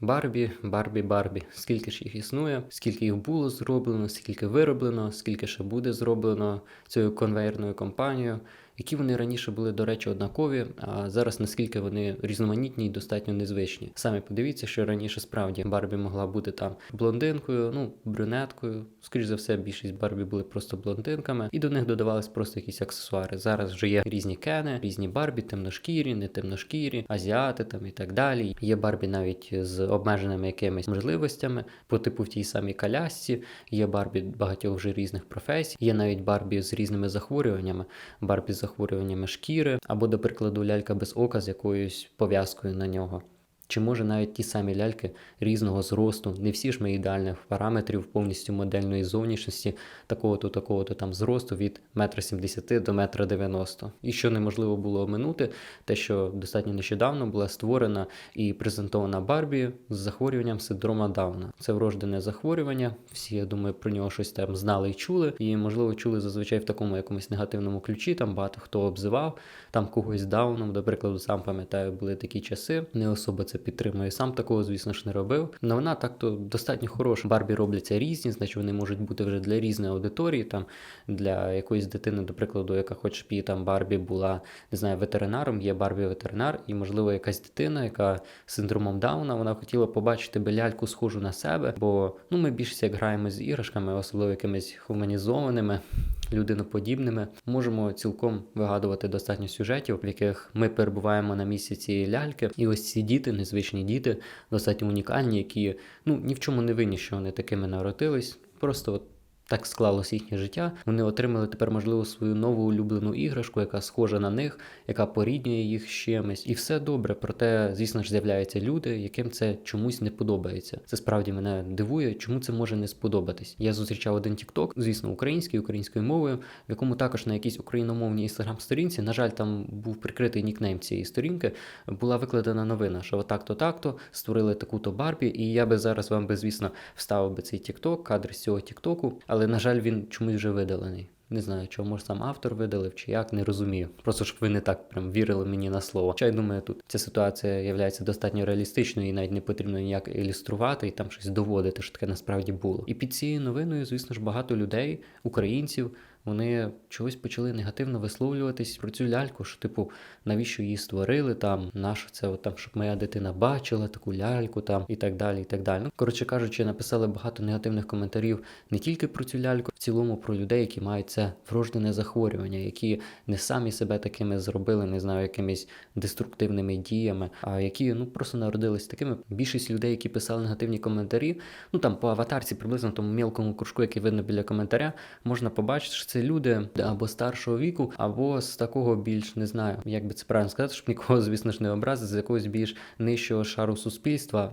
Барбі, Барбі, Барбі. Скільки ж їх існує, скільки їх було зроблено, скільки вироблено, скільки ще буде зроблено цією конвейерною компанією, які вони раніше були, до речі, однакові, а зараз наскільки вони різноманітні і достатньо незвичні. Самі подивіться, що раніше справді Барбі могла бути там блондинкою, ну брюнеткою. Скоріше за все, більшість Барбі були просто блондинками, і до них додавались просто якісь аксесуари. Зараз вже є різні кени, різні Барбі, темношкірі, не темношкірі, азіати там і так далі. Є Барбі навіть з обмеженими якимись можливостями, по типу в тій самій колясці. Є Барбі багатьох вже різних професій. Є навіть Барбі з різними захворюваннями, Барбі з захворюваннями шкіри, або, до прикладу, лялька без ока з якоюсь пов'язкою на нього. Чи може навіть ті самі ляльки різного зросту, не всі ж ми ідеальних параметрів повністю модельної зовнішності, такого-то, такого-то там зросту від 1,70 м до 1,90 м. І що неможливо було оминути, те, що достатньо нещодавно була створена і презентована Барбі з захворюванням синдрома Дауна. Це врождене захворювання. Всі, я думаю, про нього щось там знали і чули, і можливо чули зазвичай в такому якомусь негативному ключі. Там багато хто обзивав там когось дауном. До прикладу, сам пам'ятаю, були такі часи. Не особо це підтримує. Сам такого, звісно ж, не робив. Але вона так-то достатньо хороша. Барбі робляться різні, значить вони можуть бути вже для різної аудиторії. Там для якоїсь дитини, до прикладу, яка хоче б її там Барбі була не знаю, ветеринаром. Є Барбі ветеринар, і можливо якась дитина, яка з синдромом Дауна, вона хотіла побачити би ляльку схожу на себе. Бо ну ми більше як граємо з іграшками, особливо якимись гуманізованими. Людиноподібними можемо цілком вигадувати достатньо сюжетів, в яких ми перебуваємо на місці цієї ляльки, і ось ці діти, незвичні діти, достатньо унікальні, які ну ні в чому не винні, що вони такими народились. Просто от так склалось їхнє життя. Вони отримали тепер, можливо, свою нову улюблену іграшку, яка схожа на них, яка поріднює їх з чимось. І все добре. Проте, звісно ж, з'являються люди, яким це чомусь не подобається. Це справді мене дивує, чому це може не сподобатись. Я зустрічав один TikTok, звісно, український, українською мовою, в якому також на якійсь україномовній інстаграм-сторінці, на жаль, там був прикритий нікнейм цієї сторінки, була викладена новина, що отак-то так-то створили таку-то Барбі, і я би зараз вам би, звісно, вставив би цей TikTok, кадр з цього TikTok, але, на жаль, він чомусь вже видалений. Не знаю, чого може сам автор видалив чи як, не розумію. Просто щоб ви не так прям вірили мені на слово. Хоча я думаю, тут ця ситуація є достатньо реалістичною і навіть не потрібно ніяк ілюструвати і там щось доводити, що таке насправді було. І під цією новиною, звісно ж, багато людей, українців. Вони чогось почали негативно висловлюватись про цю ляльку, що, типу, навіщо її створили там, нащо це от, там, щоб моя дитина бачила таку ляльку там і так далі. і так далі. Ну, коротше кажучи, написали багато негативних коментарів не тільки про цю ляльку, в цілому про людей, які мають це врождене захворювання, які не самі себе такими зробили, не знаю, якимись деструктивними діями, а які ну просто народились такими. Більшість людей, які писали негативні коментарі, ну там по аватарці, приблизно тому мілкому кружку, який видно біля коментаря, можна побачити, що це люди або старшого віку, або з такого більш не знаю, як би це правильно сказати, щоб нікого, звісно ж, не образити, з якогось більш нижчого шару суспільства,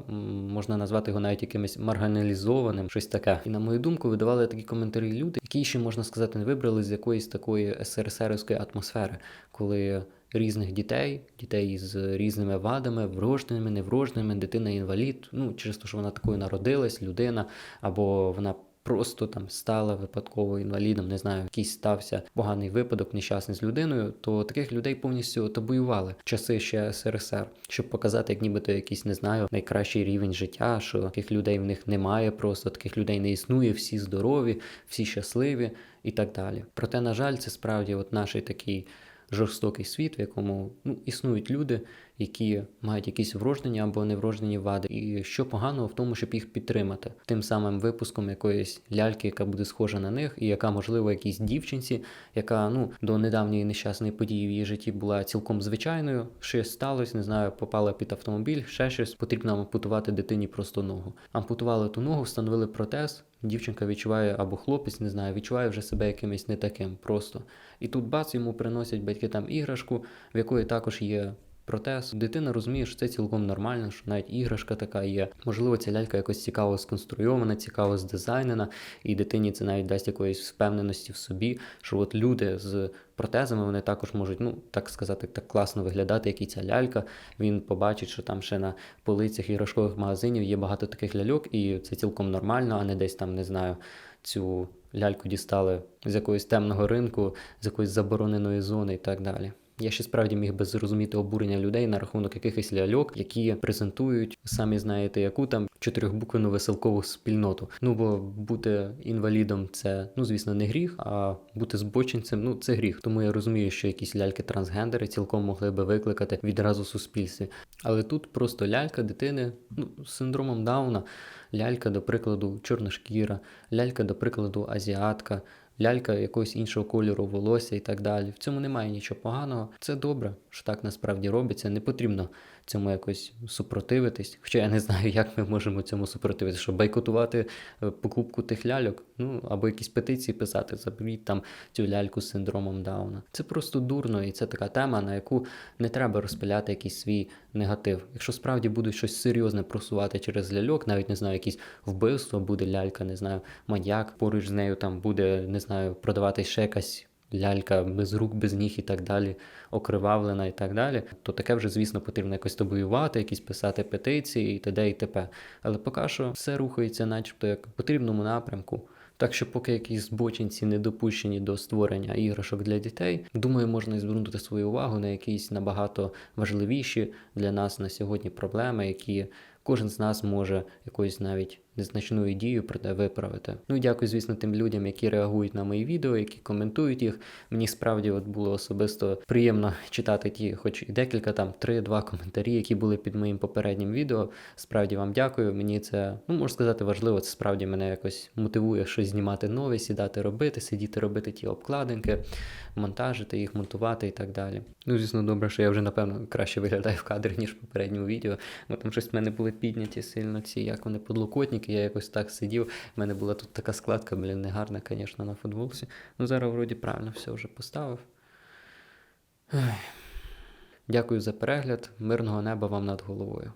можна назвати його навіть якимось марганалізованим, щось таке. І на мою думку, видавали такі коментарі люди, які ще можна сказати, не вибрали з якоїсь такої СРСРської атмосфери, коли. Різних дітей, дітей з різними вадами, врожними, неврожними, дитина інвалід. Ну через те, що вона такою народилась, людина, або вона просто там стала випадково інвалідом, не знаю, якийсь стався поганий випадок, нещасний з людиною, то таких людей повністю табуювали в часи ще СРСР, щоб показати, як нібито якийсь не знаю, найкращий рівень життя, що таких людей в них немає, просто таких людей не існує, всі здорові, всі щасливі і так далі. Проте, на жаль, це справді от наш такий жорстокий світ, в якому ну, існують люди, які мають якісь врождені або неврождені вади. І що поганого в тому, щоб їх підтримати, тим самим випуском якоїсь ляльки, яка буде схожа на них, і яка, можливо, якійсь дівчинці, яка ну до недавньої нещасної події в її житті була цілком звичайною. Щось сталося, не знаю, попала під автомобіль, ще щось потрібно ампутувати дитині просто ногу. Ампутували ту ногу, встановили протез. Дівчинка відчуває або хлопець, не знаю, відчуває вже себе якимось не таким просто. І тут бац йому приносять батьки там іграшку, в якої також є протез. Дитина розуміє, що це цілком нормально, що навіть іграшка така є. Можливо, ця лялька якось цікаво сконструйована, цікаво здизайнена, і дитині це навіть дасть якоїсь впевненості в собі, що от люди з протезами вони також можуть, ну так сказати, так класно виглядати, як і ця лялька. Він побачить, що там ще на полицях іграшкових магазинів є багато таких ляльок, і це цілком нормально, а не десь там не знаю. Цю ляльку дістали з якогось темного ринку, з якоїсь забороненої зони і так далі. Я ще справді міг би зрозуміти обурення людей на рахунок якихось ляльок, які презентують самі знаєте яку там чотирьохбуквену веселкову спільноту. Ну бо бути інвалідом це ну звісно не гріх, а бути збочинцем ну це гріх. Тому я розумію, що якісь ляльки трансгендери цілком могли би викликати відразу суспільстві. Але тут просто лялька дитини ну, з синдромом Дауна, лялька, до прикладу, чорношкіра, лялька, до прикладу, азіатка. Лялька якогось іншого кольору волосся і так далі. В цьому немає нічого поганого. Це добре, що так насправді робиться. Не потрібно цьому якось супротивитись. Хоча я не знаю, як ми можемо цьому супротивитися, щоб бойкотувати е, покупку тих ляльок, ну або якісь петиції писати, заберіть там цю ляльку з синдромом Дауна. Це просто дурно, і це така тема, на яку не треба розпиляти якийсь свій негатив. Якщо справді будуть щось серйозне просувати через ляльок, навіть не знаю, якісь вбивство, буде лялька, не знаю, маньяк, поруч з нею там буде, не знаю, продавати ще якась. Лялька без рук, без ніг і так далі, окривавлена і так далі, то таке вже, звісно, потрібно якось тобоювати, якісь писати петиції і т.д. і т.п. Але поки що все рухається, начебто, як в потрібному напрямку. Так що, поки якісь збочинці не допущені до створення іграшок для дітей, думаю, можна звернути свою увагу на якісь набагато важливіші для нас на сьогодні проблеми, які кожен з нас може якоюсь навіть незначною дією проте виправити. Ну дякую, звісно, тим людям, які реагують на мої відео, які коментують їх. Мені справді от було особисто приємно читати ті, хоч і декілька там три-два коментарі, які були під моїм попереднім відео. Справді вам дякую. Мені це ну можу сказати важливо. Це справді мене якось мотивує щось знімати нове, сідати робити, сидіти робити ті обкладинки, монтажити їх, монтувати і так далі. Ну, звісно, добре, що я вже напевно краще виглядаю в кадрі, ніж в попередньому відео. Бо там щось в мене були підняті сильно ці, як вони подлокотники. Я якось так сидів. У мене була тут така складка, блін, негарна, звісно, на футболці. Ну зараз вроді правильно все вже поставив. Ех. Дякую за перегляд. Мирного неба вам над головою.